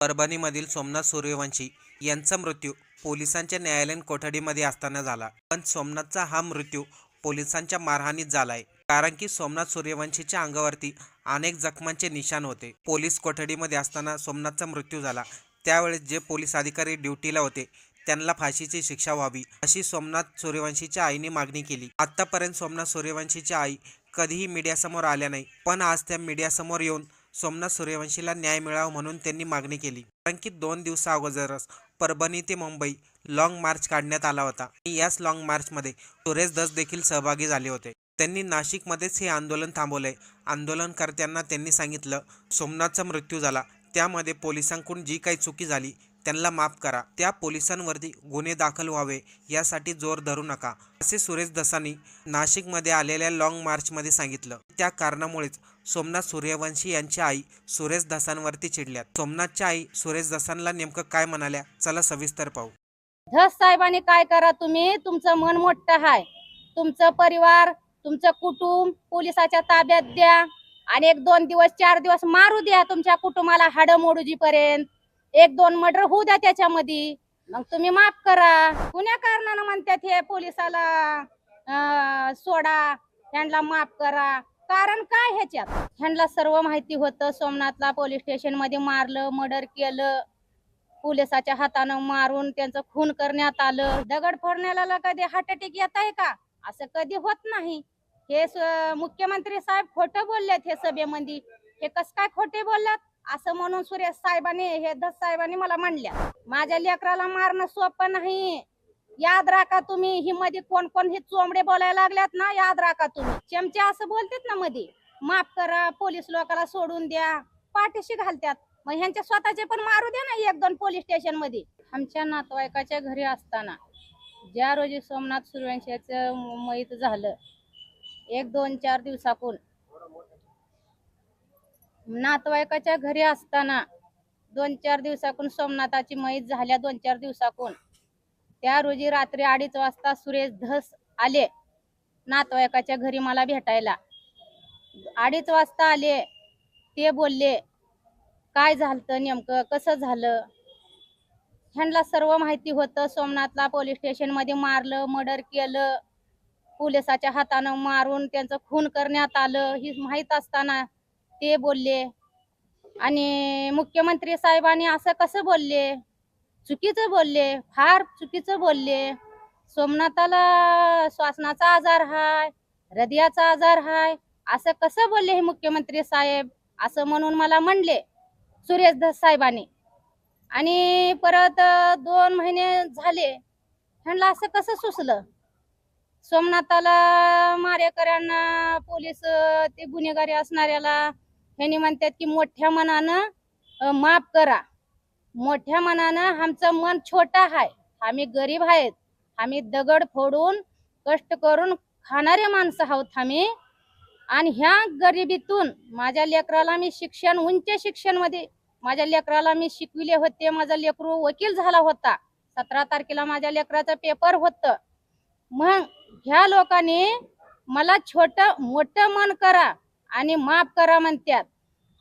परभणीमधील सोमनाथ सूर्यवंशी यांचा मृत्यू पोलिसांच्या न्यायालयीन कोठडीमध्ये असताना झाला. पण सोमनाथचा हा मृत्यू पोलिसांच्या मारहाणीत झालाय. कारण की सोमनाथ सूर्यवंशीच्या अंगावरती अनेक जखमांचे निशाण होते. पोलीस कोठडीमध्ये असताना सोमनाथचा मृत्यू झाला. त्यावेळेस जे पोलीस अधिकारी ड्युटीला होते त्यांना फाशीची शिक्षा व्हावी अशी सोमनाथ सूर्यवंशीच्या आईने मागणी केली. आतापर्यंत सोमनाथ सूर्यवंशीची आई कधीही मीडियासमोर आल्या नाही. पण आज त्या मीडियासमोर येऊन सोमनाथ सूर्यवंशीला न्याय मिळावा म्हणून त्यांनी मागणी केली. कारण की दोन दिवसा अगोदरच परभणी ते मुंबई लॉंग मार्च काढण्यात आला होता. आणि याच लॉंग मार्चमध्ये सुरेश दस देखील सहभागी झाले होते. त्यांनी नाशिकमध्येच हे आंदोलन थांबवलंय. आंदोलनकर्त्यांना त्यांनी सांगितलं सोमनाथचा मृत्यू झाला. त्यामध्ये पोलिसांकडून जी काही चुकी झाली त्यांना माफ करा. त्या पोलिसांवरती गुन्हे दाखल व्हावे यासाठी जोर धरू नका असे सुरेश दसानी नाशिकमध्ये आलेल्या लॉंग मार्चमध्ये सांगितलं. त्या कारणामुळेच सोमनाथ सूर्यवंशी यांची आई सुरेश दसांवरती चिडल्यात. सोमनाथच्या आई सुरेश दसांना नेमकं काय म्हणाल्या? चला सविस्तर पाहू. धस साहेबांनी काय करा तुम्ही? तुमचं मन मोठं आहे तुमचं परिवार तुमचं कुटुंब पोलिसाच्या ताब्यात द्या. आणि एक दोन दिवस चार दिवस मारू द्या तुमच्या कुटुंबाला हाड मोडूजीपर्यंत. एक दोन मर्डर होऊ द्या त्याच्यामध्ये. मग तुम्ही माफ करा. कुण्या कारणानं म्हणतात हे पोलिसाला अं, सोडा त्यांना माफ करा. कारण काय ह्याच्यात? ह्यांना सर्व माहिती होतं. सोमनाथला पोलीस स्टेशनमध्ये मारलं मर्डर केलं. पोलिसाच्या हातानं मारून त्यांचं खून करण्यात आलं. दगड फोडण्याला कधी हार्ट अटॅक येत आहे का? असं कधी होत नाही. हे मुख्यमंत्री साहेब खोटं बोललेत हे सभेमध्ये. हे कस काय खोटे बोललात? असं म्हणून सुरेश साहेबांनी हे दस साहेबांनी मला मांडल्या माझ्या लेकराला मारणं सोपं नाही. याद राखा तुम्ही ही मध्ये कोण कोण हे चोंबडे बोलायला लागल्यात ना याद राखा तुम्ही. चमचे असं बोलतात ना मध्ये माफ करा पोलीस लोकाला सोडून द्या पाठीशी घालतात मग ह्यांच्या स्वतःचे पण मारू द्या ना एक दोन पोलीस स्टेशनमध्ये. आमच्या नातवाईकाच्या घरी असताना ज्या रोजी सोमनाथ सूर्यवंशीचं मैत झालं एक दोन चार दिवसाकून नातवाईकाच्या घरी असताना दोन चार दिवसाकून सोमनाथाची मैत झाल्या दोन चार दिवसाकून त्या रोजी रात्री अडीच वाजता सुरेश धस आले नातवायकाच्या घरी मला भेटायला. अडीच वाजता आले. ते बोलले काय झालं नेमकं? कसं झालं? ह्यांना सर्व माहिती होतं. सोमनाथला पोलीस स्टेशनमध्ये मारलं मर्डर केलं. पोलिसाच्या हातानं मारून त्यांचं खून करण्यात आलं. ही माहीत असताना ते बोलले आणि मुख्यमंत्री साहेबांनी असं कसं बोलले? चुकीचं बोलले फार चुकीचं बोलले. सोमनाथाला श्वासनाचा आजार हाय हृदयाचा आजार हाय असं कसं बोलले हे मुख्यमंत्री साहेब? असं म्हणून मला म्हणले सुरेश दस साहेबांनी. आणि परत दोन महिने झाले म्हणलं असं कसं सुचलं? सोमनाथाला मारेकऱ्यांना पोलीस ते गुन्हेगारी असणाऱ्याला ह्यांनी म्हणतात की मोठ्या मनानं माफ करा. मोठ्या मनानं आमचं मन छोटं आहे. आम्ही गरीब आहेत. आम्ही दगड फोडून कष्ट करून खाणारे माणसं आहोत आम्ही. आणि ह्या गरिबीतून माझ्या लेकराला मी शिक्षण उंच शिक्षणमध्ये माझ्या लेकराला मी शिकविले होते. माझा लेकरू वकील झाला होता. सतरा तारखेला माझ्या लेकराचं पेपर होतं. मग ह्या लोकांनी मला छोट मोठं मन करा आणि माफ करा म्हणतात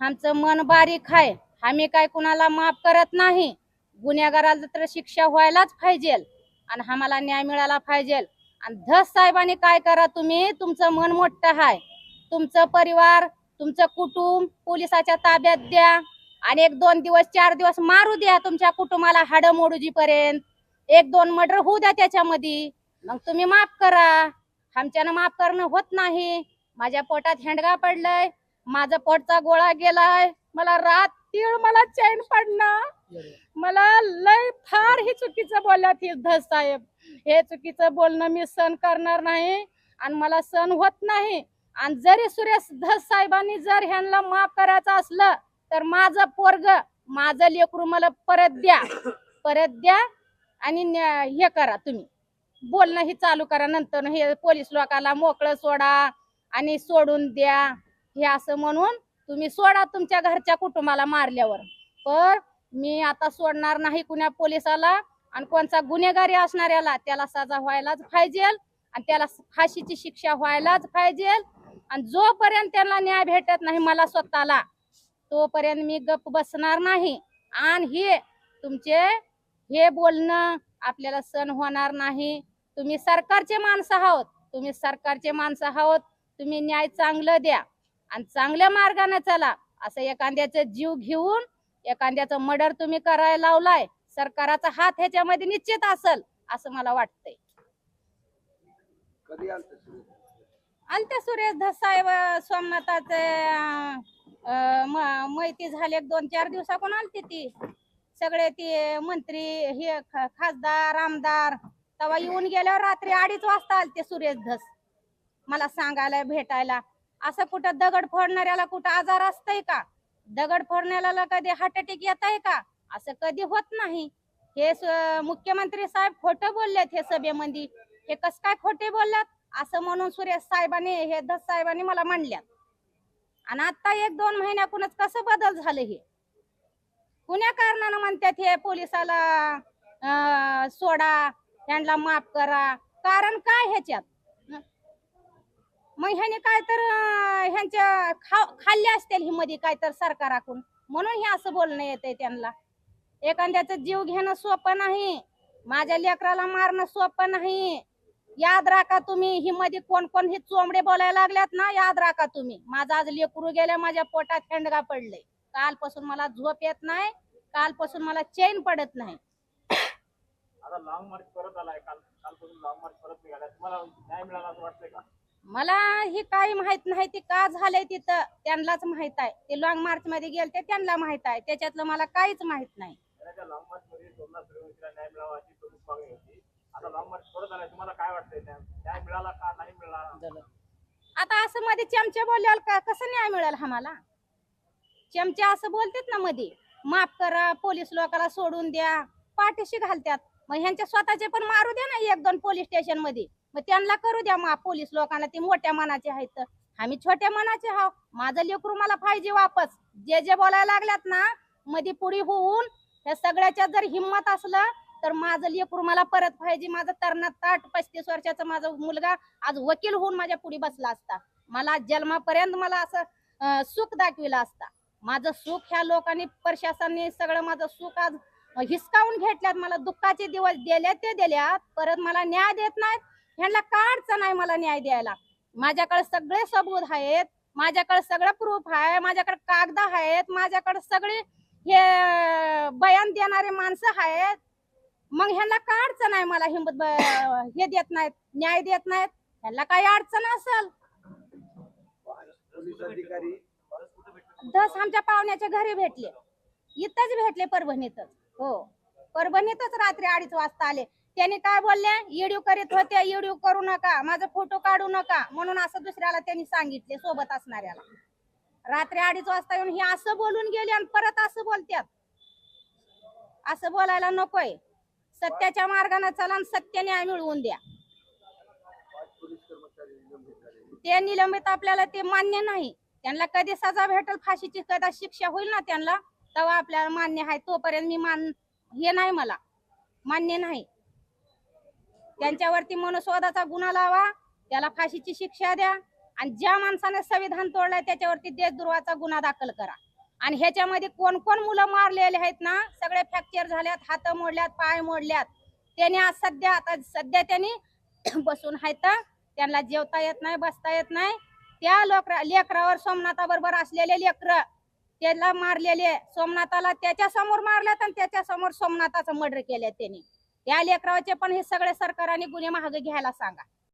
आमचं मन बारीक आहे. आम्ही काय कुणाला माफ करत नाही. गुन्हेगाराला तर शिक्षा व्हायलाच पाहिजे. आणि आम्हाला न्याय मिळाला पाहिजे. आणि धस साहेबांनी काय करा तुम्ही? तुमचं मन मोठं आहे. तुमचं परिवार तुमचं कुटुंब पोलिसाच्या ताब्यात द्या. आणि एक दोन दिवस चार दिवस मारू द्या तुमच्या कुटुंबाला हाड मोडूजीपर्यंत. एक दोन मर्डर होऊ द्या त्याच्यामध्ये. मग तुम्ही माफ करा. आमच्यानं माफ करणं होत नाही. माझ्या पोटात हेंडगा पडलाय. माझा पोटचा गोळा गेलाय. मला रात तीळ मला चैन पडणं. मला लय फार ही चुकीचं बोलल्यात ही धस साहेब. हे चुकीचं बोलणं मी सण करणार नाही आणि मला सण होत नाही. आणि जरी सुरेश धस साहेबांनी जर ह्यांना माफ करायचं असलं तर माझं पोरग माझं लेकरू मला परत द्या. परत द्या आणि न्या- हे करा तुम्ही. बोलणं ही चालू करा. नंतर हे पोलीस लोकाला मोकळं सोडा आणि सोडून द्या. हे असं म्हणून तुम्ही सोडा तुमच्या घरच्या कुटुंबाला मारल्यावर. पण मी आता सोडणार नाही कुण्या पोलिसाला आणि कोणचा गुन्हेगारी असणाऱ्याला त्याला सजा व्हायलाच पाहिजे आणि त्याला फाशीची शिक्षा व्हायलाच पाहिजे आणि जोपर्यंत त्यांना न्याय भेटत नाही मला स्वतःला तोपर्यंत मी गप बसणार नाही. आणि हे तुमचे हे बोलणं आपल्याला सण होणार नाही. तुम्ही सरकारचे माणसं आहोत. तुम्ही सरकारचे माणसं आहोत. तुम्ही न्याय चांगलं द्या. आणि चांगल्या मार्गाने चला. असं एखाद्याचं जीव घेऊन एखाद्याचं मर्डर तुम्ही करायला लावलाय सरकाराचा हात ह्याच्यामध्ये निश्चित असल असं मला वाटतंय. आलत सुरेश धसाहेब सोमनाथाचे अं, अं, म- मैती झाले एक दोन चार दिवसाकडून आलते ती. सगळे ते मंत्री हे खासदार आमदार तेव्हा येऊन गेल्यावर रात्री अडीच वाजता आलते सुरेश धस मला सांगायला भेटायला. असं कुठं दगड फोडणाऱ्याला कुठं आजार असतंय का? दगड फोडण्याला कधी हार्ट अटॅक येत आहे का? असं कधी होत नाही. हे मुख्यमंत्री साहेब खोटं बोललेत हे सभेमध्ये. हे कस काय खोटे बोलल्यात असं म्हणून सुरेश साहेबांनी हे दस साहेबांनी मला मांडल्यात आणि आता एक दोन महिन्यातूनच कसं बदल झालं हे? कुण्या कारणानं म्हणतात हे पोलिसाला अं, सोडा त्यांना माफ करा? कारण काय ह्याच्यात? मग ह्याने काय तर अं, ह्यांच्या खा खाल्ले असतील ही मध्ये काय तर सरकाराकडून. म्हणून हे असं बोलणं येतंय त्यांना. एखाद्याच जीव घेणं सोपं नाही. माझ्या लेकराला मारणं सोपं नाही. याद राखा तुम्ही ही मध्ये कोण कोण हे चोंबडे बोलायला लागल्यात ना याद राखा तुम्ही. माझं आज लेकरू गेल्या माझ्या पोटात थंडगा पडले कालपासून मला झोप येत नाही कालपासून मला चैन पडत नाही. आता लॉंग मार्च परत आलाय काल कालपासून लॉंग मार्च परत निघालाय. तुम्हाला न्याय मिळाला असं वाटतंय का? मला ही काही माहीत नाही ते का झालंय तिथं त्यांनाच माहीत आहे. ते लॉंग मार्च मध्ये गेलते त्यांना माहीत आहे. त्याच्यातलं मला काहीच माहीत नाही. आता असं मध्ये चमचे बोलल्यावर का कसं न्याय मिळेल आम्हाला? चमचे असं बोलतात ना मध्ये माफ करा पोलीस लोकांना सोडून द्या पाठीशी घालतात मग ह्यांच्या स्वतःचे पण मारू द्या ना एक दोन पोलीस स्टेशनमध्ये. मग त्यांना करू द्या मग पोलीस लोकांना ते मोठ्या मनाचे आहेत आम्ही छोट्या मनाचे आहो माझं लेकरू मला पाहिजे वापस. जे जे बोलायला लागल्यात ना मध्ये पुढे होऊन ह्या सगळ्याच्या जर हिंमत असलं तर माझं लेकरू मला परत पाहिजे. माझं तरणा ताट पस्तीस वर्षाचा माझा मुलगा आज वकील होऊन माझ्या पुढे बसला असता. मला जन्मापर्यंत मला असं सुख दाखविला असता. माझं सुख ह्या लोकांनी प्रशासनाने सगळं माझं सुख आज हिसकावून घेतल्यात. मला दुःखाचे दिवस दिले ते दिल्यात. परत मला न्याय देत नाहीत. ह्यांना का अडचण आहे मला न्याय द्यायला? माझ्याकडे सगळे सबूत आहेत माझ्याकडे सगळं प्रूफ आहे माझ्याकडे कागद आहेत माझ्याकडे सगळे हे बयान देणारे माणसं आहेत. मग ह्यांना काय अडचण आहे मला हिंमत हे देत नाहीत न्याय देत नाहीत? ह्यांना काही अडचण असेल? दस आमच्या पाहुण्याच्या घरी भेटले. इथंच भेटले परभणीतच. हो. परभणीतच रात्री अडीच वाजता आले. त्यांनी काय बोलले? येडीव करीत होते येडीव करू नका माझा फोटो काढू नका. म्हणून असं दुसऱ्याला त्यांनी सांगितले सोबत असणाऱ्याला. रात्री अडीच वाजता येऊन हे असं बोलून गेले आणि परत असं बोलतात असं बोलायला नकोय. सत्याच्या मार्गाने चला आणि सत्य न्याय मिळवून द्या. ते निलंबित आपल्याला ते मान्य नाही. त्यांना कधी सजा भेटल फाशीची कदा शिक्षा होईल ना त्यांना तेव्हा आपल्याला मान्य आहे. तोपर्यंत मी मान हे नाही मला. मान्य नाही. त्यांच्यावरती मनुस्वादाचा गुन्हा लावा त्याला फाशीची शिक्षा द्या आणि ज्या माणसाने संविधान तोडलंय त्याच्यावरती देशद्रोहाचा गुन्हा दाखल करा. आणि ह्याच्यामध्ये कोण कोण मुलं मारलेले आहेत ना सगळे फ्रॅक्चर झाल्यात हात मोडल्यात पाय मोडल्यात. त्याने आज सध्या आता सध्या त्यांनी बसून आहेत त्यांना जेवता येत नाही बसता येत नाही. त्या लोकरा लेकरावर सोमनाथाबरोबर असलेले लेकर त्याला मारलेले सोमनाथाला त्याच्यासमोर मारल्यात आणि त्याच्यासमोर सोमनाथाचं मर्डर केलं त्यांनी. या लेकराचे पण हे सगळे सरकारने गुन्हे महाग घ्यायला सांगा.